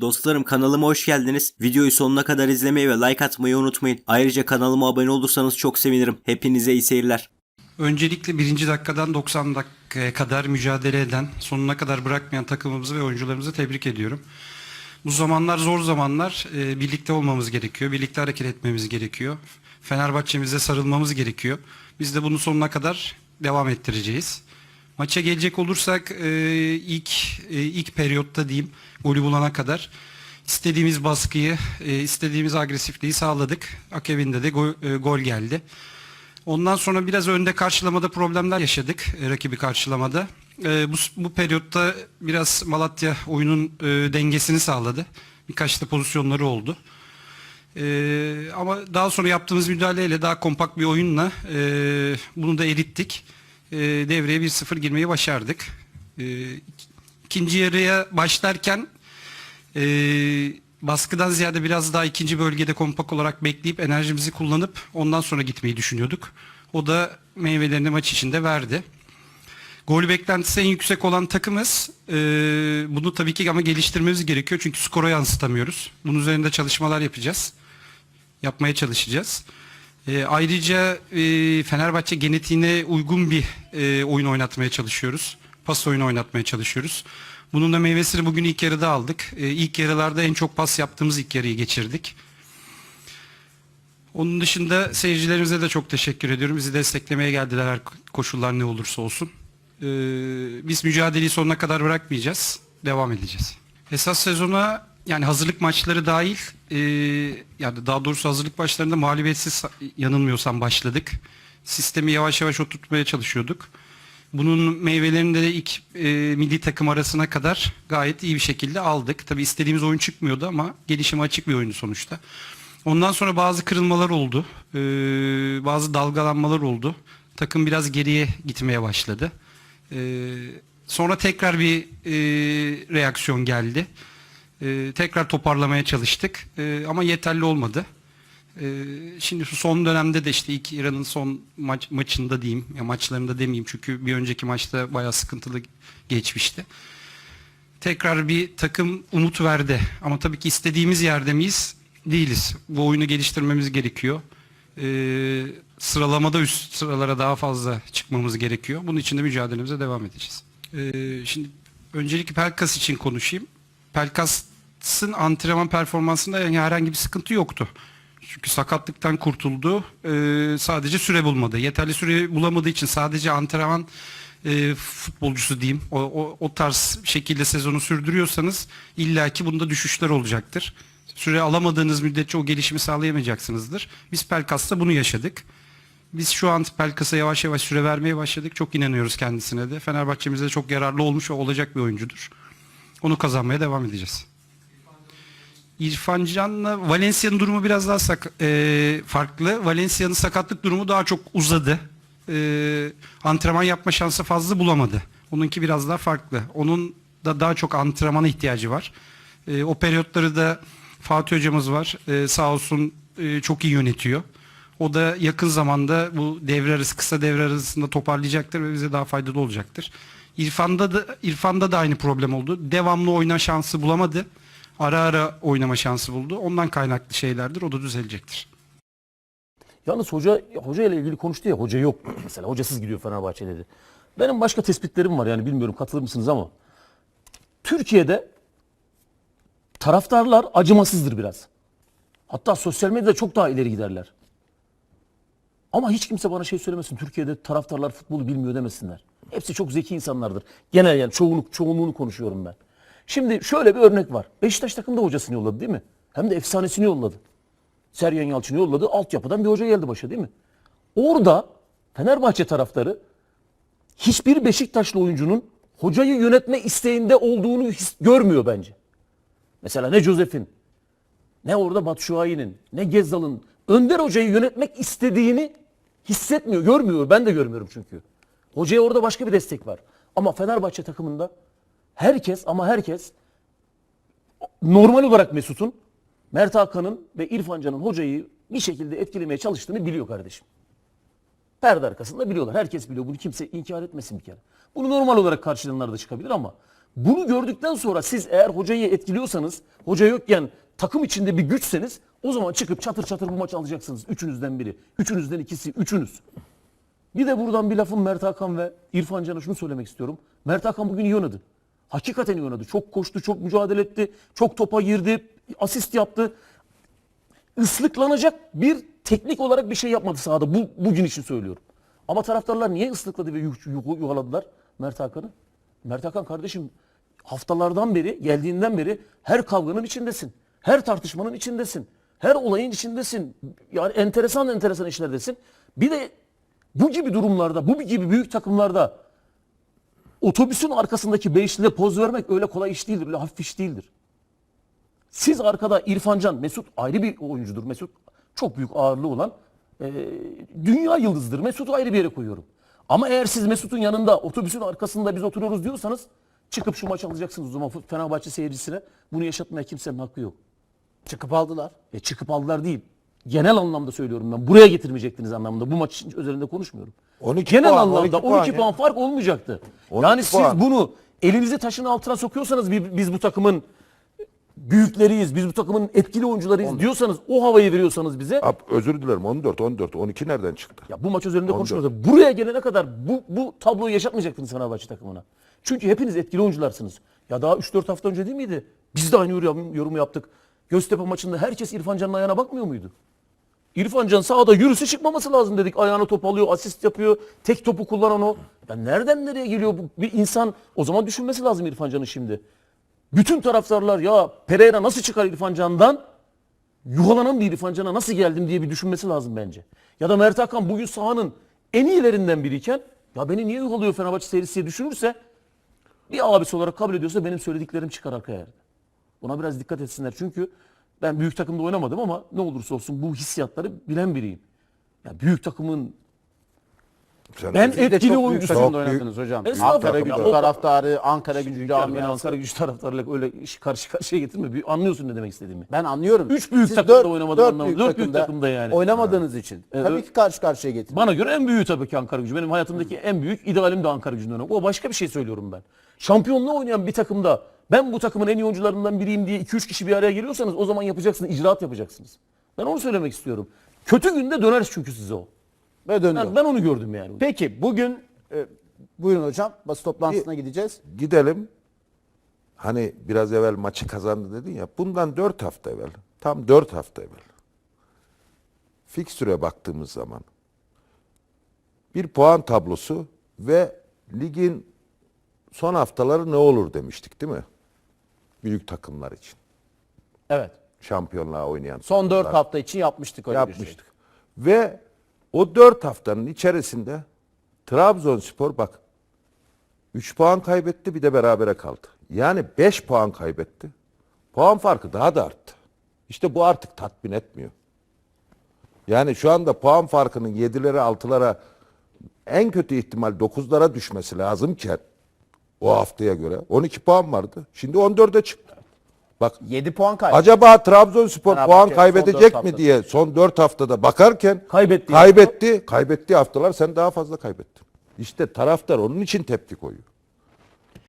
Dostlarım kanalıma hoş geldiniz. Videoyu sonuna kadar izlemeyi ve like atmayı unutmayın. Ayrıca kanalıma abone olursanız çok sevinirim. Hepinize iyi seyirler. Öncelikle birinci dakikadan 90 dakikaya kadar mücadele eden, sonuna kadar bırakmayan takımımızı ve oyuncularımızı tebrik ediyorum. Bu zamanlar zor zamanlar. Ee, birlikte olmamız gerekiyor. Birlikte hareket etmemiz gerekiyor. Fenerbahçe'mize sarılmamız gerekiyor. Biz de bunu sonuna kadar devam ettireceğiz. Maça gelecek olursak e, ilk e, ilk periyotta diyeyim golü bulana kadar istediğimiz baskıyı, e, istediğimiz agresifliği sağladık. Akabinde de gol, e, gol geldi. Ondan sonra biraz önde karşılamada problemler yaşadık e, rakibi karşılamada. E, bu, bu periyotta biraz Malatya oyunun e, dengesini sağladı. Birkaç da pozisyonları oldu. E, ama daha sonra yaptığımız müdahaleyle daha kompakt bir oyunla e, bunu da erittik. E, devreye 1-0 girmeyi başardık. E, ikinci yarıya başlarken e, baskıdan ziyade biraz daha ikinci bölgede kompak olarak bekleyip enerjimizi kullanıp ondan sonra gitmeyi düşünüyorduk. O da meyvelerini maç içinde verdi. Gol beklentisi en yüksek olan takımız. Ee, bunu tabii ki ama geliştirmemiz gerekiyor çünkü skora yansıtamıyoruz. Bunun üzerinde çalışmalar yapacağız. Yapmaya çalışacağız. Ee, ayrıca e, Fenerbahçe genetiğine uygun bir e, oyun oynatmaya çalışıyoruz. Pas oyunu oynatmaya çalışıyoruz. Bunun da meyvesini bugün ilk yarıda aldık. Ee, ilk yarılarda en çok pas yaptığımız ilk yarıyı geçirdik. Onun dışında seyircilerimize de çok teşekkür ediyorum. Bizi desteklemeye geldiler her koşullar ne olursa olsun. Ee, biz mücadeleyi sonuna kadar bırakmayacağız. Devam edeceğiz. Esas sezona yani hazırlık maçları dahil e, yani daha doğrusu hazırlık maçlarında mağlubiyetsiz yanılmıyorsam başladık. Sistemi yavaş yavaş oturtmaya çalışıyorduk. Bunun meyvelerini de ilk e, milli takım arasına kadar gayet iyi bir şekilde aldık. Tabi istediğimiz oyun çıkmıyordu ama gelişime açık bir oyundu sonuçta. Ondan sonra bazı kırılmalar oldu. Ee, bazı dalgalanmalar oldu. Takım biraz geriye gitmeye başladı. Ee, sonra tekrar bir e, reaksiyon geldi. Ee, tekrar toparlamaya çalıştık. Ee, ama yeterli olmadı. Ee, şimdi şu son dönemde de işte ilk İran'ın son maç, maçında diyeyim, ya maçlarında demeyeyim çünkü bir önceki maçta bayağı sıkıntılı geçmişti. Tekrar bir takım umut verdi. Ama tabii ki istediğimiz yerde miyiz? Değiliz. Bu oyunu geliştirmemiz gerekiyor. Ee, sıralamada üst sıralara daha fazla çıkmamız gerekiyor. Bunun için de mücadelemize devam edeceğiz. Ee, şimdi öncelikle Pelkas için konuşayım. Pelkas'ın antrenman performansında yani herhangi bir sıkıntı yoktu. Çünkü sakatlıktan kurtuldu. Ee, sadece süre bulmadı. Yeterli süre bulamadığı için sadece antrenman e, futbolcusu diyeyim. O, o, o tarz şekilde sezonu sürdürüyorsanız illaki bunda düşüşler olacaktır. Süre alamadığınız müddetçe o gelişimi sağlayamayacaksınızdır. Biz Pelkas'ta bunu yaşadık. Biz şu an Pelkas'a yavaş yavaş süre vermeye başladık. Çok inanıyoruz kendisine de. Fenerbahçe'mize çok yararlı olmuş ve olacak bir oyuncudur. Onu kazanmaya devam edeceğiz. İrfan Can'la Valencia'nın durumu biraz daha sak- e, farklı. Valencia'nın sakatlık durumu daha çok uzadı. E, antrenman yapma şansı fazla bulamadı. Onunki biraz daha farklı. Onun da daha çok antrenmana ihtiyacı var. E, o periyotları da Fatih hocamız var. E, sağ olsun e, çok iyi yönetiyor. O da yakın zamanda bu devre arası kısa devre arasında toparlayacaktır ve bize daha faydalı olacaktır. İrfan'da da İrfan'da da aynı problem oldu. Devamlı oyna şansı bulamadı. Ara ara oynama şansı buldu. Ondan kaynaklı şeylerdir. O da düzelecektir. Yalnız hoca hoca ile ilgili konuştu ya hoca yok. Mesela hocasız gidiyor Fenerbahçe dedi. Benim başka tespitlerim var yani bilmiyorum katılır mısınız ama Türkiye'de taraftarlar acımasızdır biraz. Hatta sosyal medyada çok daha ileri giderler. Ama hiç kimse bana şey söylemesin. Türkiye'de taraftarlar futbolu bilmiyor demesinler. Hepsi çok zeki insanlardır. Genel yani çoğunluk, çoğunluğunu konuşuyorum ben. Şimdi şöyle bir örnek var. Beşiktaş takımda hocasını yolladı değil mi? Hem de efsanesini yolladı. Sergen Yalçın'ı yolladı. Altyapıdan bir hoca geldi başa değil mi? Orada Fenerbahçe taraftarı hiçbir Beşiktaşlı oyuncunun hocayı yönetme isteğinde olduğunu his- görmüyor bence. Mesela ne Josef'in, ne orada Batshuayi'nin, ne Gezzal'ın Önder Hoca'yı yönetmek istediğini hissetmiyor, görmüyor. Ben de görmüyorum çünkü. Hocaya orada başka bir destek var. Ama Fenerbahçe takımında herkes ama herkes normal olarak Mesut'un Mert Hakan'ın ve İrfan Can'ın hocayı bir şekilde etkilemeye çalıştığını biliyor kardeşim. Perde arkasında biliyorlar. Herkes biliyor. Bunu kimse inkar etmesin bir kere. Bunu normal olarak karşılayanlar da çıkabilir ama Bunu gördükten sonra siz eğer hocayı etkiliyorsanız, hoca yokken takım içinde bir güçseniz o zaman çıkıp çatır çatır bu maçı alacaksınız. Üçünüzden biri, üçünüzden ikisi, üçünüz. Bir de buradan bir lafım Mert Hakan ve İrfan Can'a şunu söylemek istiyorum. Mert Hakan bugün iyi oynadı. Hakikaten iyi oynadı. Çok koştu, çok mücadele etti. Çok topa girdi, asist yaptı. Islıklanacak bir teknik olarak bir şey yapmadı sahada. Bu, bugün için söylüyorum. Ama taraftarlar niye ıslıkladı ve yuh- yuh- yuhaladılar Mert Hakan'ı? Mert Hakan kardeşim haftalardan beri, geldiğinden beri her kavganın içindesin. Her tartışmanın içindesin. Her olayın içindesin. Yani enteresan enteresan işlerdesin. Bir de bu gibi durumlarda, bu gibi büyük takımlarda otobüsün arkasındaki beşlide poz vermek öyle kolay iş değildir. Öyle hafif iş değildir. Siz arkada İrfancan, Mesut ayrı bir oyuncudur. Mesut çok büyük ağırlığı olan e, dünya yıldızıdır. Mesut'u ayrı bir yere koyuyorum. Ama eğer siz Mesut'un yanında otobüsün arkasında biz oturuyoruz diyorsanız çıkıp şu maç alacaksınız o zaman Fenerbahçe seyircisine. Bunu yaşatmaya kimsenin hakkı yok. Çıkıp aldılar. E çıkıp aldılar değil. Genel anlamda söylüyorum ben. Buraya getirmeyecektiniz anlamında. Bu maç için üzerinde konuşmuyorum. 12 Genel puan, anlamda 12 12, puan puan, ya. fark olmayacaktı. 12 yani siz puan. bunu elinizi taşın altına sokuyorsanız bi- biz bu takımın büyükleriyiz, biz bu takımın etkili oyuncularıyız diyorsanız, o havayı veriyorsanız bize Ab, özür dilerim 14, 14, 12 nereden çıktı? ya bu maç üzerinde 14. konuşmuyoruz. Buraya gelene kadar bu, bu tabloyu yaşatmayacaktınız Fenerbahçe takımına. Çünkü hepiniz etkili oyuncularsınız. Ya daha 3-4 hafta önce değil miydi? Biz de aynı yorum- yorumu yaptık. Göztepe maçında herkes İrfan Can'ın ayağına bakmıyor muydu? İrfan Can sahada yürüse çıkmaması lazım dedik. Ayağına top alıyor, asist yapıyor. Tek topu kullanan o. Ya nereden nereye geliyor bu? Bir insan o zaman düşünmesi lazım İrfan Can'ın şimdi. Bütün taraftarlar ya Pereira nasıl çıkar İrfan Can'dan? yuhalanan bir İrfan Can'a nasıl geldim diye bir düşünmesi lazım bence. Ya da Mert Hakan bugün sahanın en iyilerinden biriyken ya beni niye yuhalıyor Fenerbahçe serisi diye düşünürse bir abisi olarak kabul ediyorsa benim söylediklerim çıkar arka yerde. Buna biraz dikkat etsinler çünkü ben büyük takımda oynamadım ama ne olursa olsun bu hissiyatları bilen biriyim. Ya büyük takımın Sen Ben de etkili çok büyük oyuncusun. takımda Çok büyük. oynadınız hocam. Estağfurullah. Ankara gücü Ya o- taraftarı, Ankara gücü camiası. Ankara güç taraftarıyla öyle karşı karşıya getirme. Bir anlıyorsun ne demek istediğimi. Ben anlıyorum. Üç büyük Siz takımda dört- oynamadığını dört büyük Dört büyük takımda yani. Oynamadığınız için. Tabii ki karşı karşıya getirdiniz. Bana göre en büyüğü tabii ki Ankara gücü. Benim hayatımdaki en büyük idealim de Ankara gücünden oynamak. O başka bir şey söylüyorum ben. Şampiyonluğu oynayan bir takımda ben bu takımın en iyi oyuncularından biriyim diye 2-3 kişi bir araya geliyorsanız o zaman yapacaksınız, icraat yapacaksınız. Ben onu söylemek istiyorum. Kötü günde döner çünkü size o. Ve döndü. Ben, ben onu gördüm yani. Peki bugün e, buyurun hocam basın toplantısına gideceğiz. gidelim. Hani biraz evvel maçı kazandı dedin ya. Bundan 4 hafta evvel, tam 4 hafta evvel. Fikstüre baktığımız zaman bir puan tablosu ve ligin son haftaları ne olur demiştik değil mi? Büyük takımlar için. Evet. Şampiyonluğa oynayan. Son 4 takımlar. hafta için yapmıştık öyle bir şey. yapmıştık. Ve o 4 haftanın içerisinde Trabzonspor bak 3 puan kaybetti bir de berabere kaldı. Yani 5 puan kaybetti. Puan farkı daha da arttı. İşte bu artık tatmin etmiyor. Yani şu anda puan farkının 7'lere 6'lara en kötü ihtimal 9'lara düşmesi lazımken o haftaya göre 12 puan vardı. Şimdi 14'e çıktı. Bak 7 puan kaybı. Acaba Trabzonspor Fenerbahçe puan kaybedecek mi haftada. diye son 4 haftada bakarken Kaybetti. kaybetti. Kaybettiği haftalar sen daha fazla kaybettin. İşte taraftar onun için tepki koyuyor.